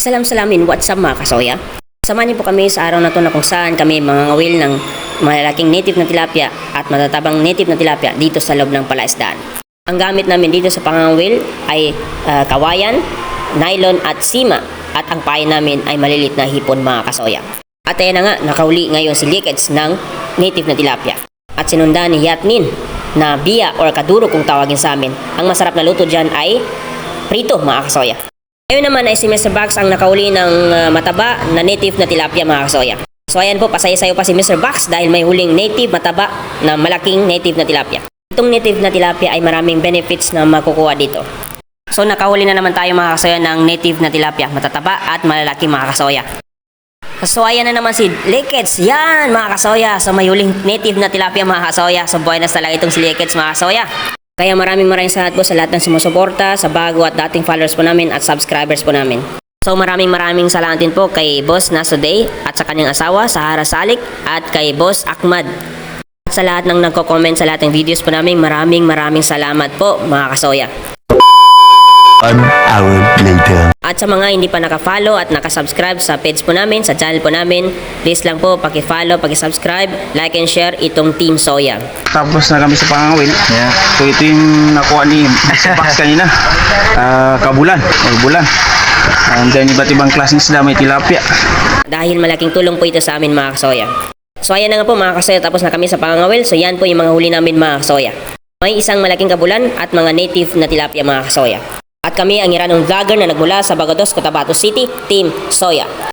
Salam salamin, what's up mga kasoya? Samahan niyo po kami sa araw na to na kung saan kami mga ngawil ng malalaking native na tilapia at matatabang native na tilapia dito sa loob ng palaisdaan. Ang gamit namin dito sa pangangawil ay ah, kawayan, nylon at sima at ang pain namin ay malilit na hipon mga kasoya. At ayan na nga, nakauli ngayon si Lickets ng native na tilapia. At sinundan ni Yatnin na biya or kaduro kung tawagin sa amin. Ang masarap na luto dyan ay prito mga kasoya. Ngayon naman ay si Mr. Box ang nakauli ng uh, mataba na native na tilapia mga kasoya. So ayan po, pasaya-sayo pa si Mr. Box dahil may huling native mataba na malaking native na tilapia. Itong native na tilapia ay maraming benefits na makukuha dito. So nakahuli na naman tayo mga kasoya ng native na tilapia, matataba at malalaki mga kasoya. So ayan na naman si Lickets. Yan mga kasoya. So may huling native na tilapia mga kasoya. So buenas talaga itong si Lickets mga kasoya. Kaya maraming maraming salamat po sa lahat ng sumusuporta, sa bago at dating followers po namin at subscribers po namin. So maraming maraming salamat din po kay Boss Nasuday at sa kanyang asawa, Sahara Salik at kay Boss Ahmad. At sa lahat ng nagko-comment sa lahat ng videos po namin, maraming maraming salamat po mga kasoya. One hour later. At sa mga hindi pa naka-follow at naka-subscribe sa page po namin, sa channel po namin, please lang po paki-follow, paki-subscribe, like and share itong Team Soya. Tapos na kami sa pangawil. Yeah. So ito yung nakuha ni Mr. Pax kanina. Ah, kabulan or bulan. And then iba't ibang klaseng isda may tilapia. Dahil malaking tulong po ito sa amin mga kasoya. So ayan na nga po mga kasoya, tapos na kami sa pangangawil. So yan po yung mga huli namin mga kasoya. May isang malaking kabulan at mga native na tilapia mga kasoya. Kami ang iranong vlogger na nagmula sa Bagados, Cotabato City, Team Soya.